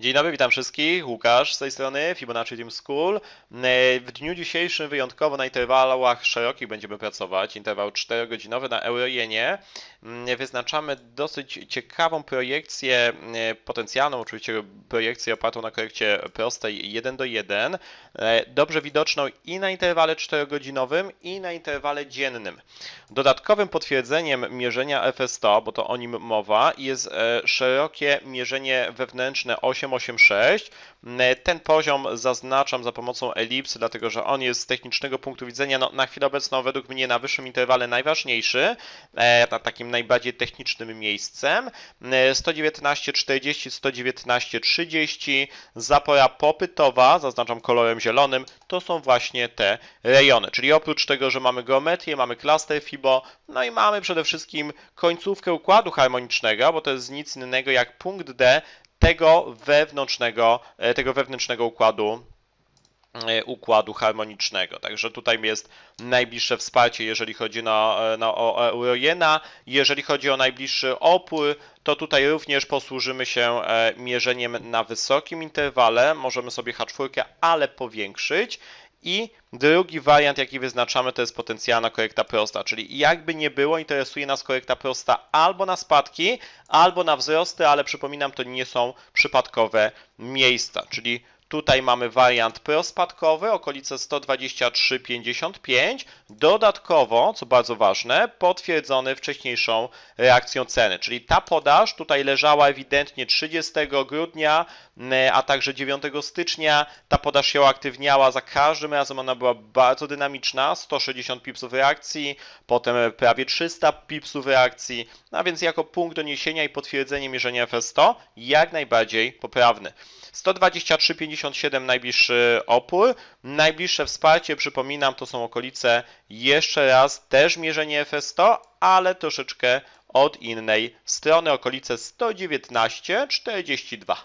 Dzień dobry, witam wszystkich. Łukasz z tej strony, Fibonacci Team School. E, W dniu dzisiejszym wyjątkowo na interwałach szerokich będziemy pracować. Interwał 4-godzinowy na Eurojenie. Mm, Wyznaczamy dosyć ciekawą projekcję, e, potencjalną oczywiście projekcję opartą na korekcie prostej 1 do 1. e, Dobrze widoczną i na interwale 4-godzinowym i na interwale dziennym. Dodatkowym potwierdzeniem mierzenia FS100, bo to o nim mowa, jest szerokie mierzenie wewnętrzne 886. E, Ten poziom zaznaczam za pomocą elipsy, dlatego że on jest z technicznego punktu widzenia no, na chwilę obecną według mnie na wyższym interwale najważniejszy, e, na takim najbardziej technicznym miejscem. E, 119,40, 119,30, zapora popytowa, zaznaczam kolorem zielonym, to są właśnie te rejony. Czyli oprócz tego, że mamy geometrię, mamy klaster FIBO, no i mamy przede wszystkim końcówkę układu harmonicznego, bo to jest nic innego jak punkt D tego wewnętrznego, e, tego wewnętrznego układu e, układu harmonicznego. Także tutaj jest najbliższe wsparcie, jeżeli chodzi na, na, o Eurojena. Jeżeli chodzi o najbliższy opór, to tutaj również posłużymy się e, mierzeniem na wysokim interwale. Możemy sobie H4, ale powiększyć. I drugi wariant, jaki wyznaczamy, to jest potencjalna korekta prosta, czyli jakby nie było, interesuje nas korekta prosta albo na spadki, albo na wzrosty, ale przypominam, to nie są przypadkowe miejsca, czyli Tutaj mamy wariant prospadkowy, okolice 123,55. Dodatkowo, co bardzo ważne, potwierdzony wcześniejszą reakcją ceny, czyli ta podaż tutaj leżała ewidentnie 30 grudnia, m, a także 9 stycznia. Ta podaż się uaktywniała za każdym razem, ona była bardzo dynamiczna, 160 pipsów reakcji, potem prawie 300 pipsów reakcji, a więc jako punkt doniesienia i potwierdzenie mierzenia FS100 jak najbardziej poprawny. 123,57 najbliższy opór. Najbliższe wsparcie, przypominam, to są okolice jeszcze raz też mierzenie FS100, ale troszeczkę od innej strony, okolice 119,42.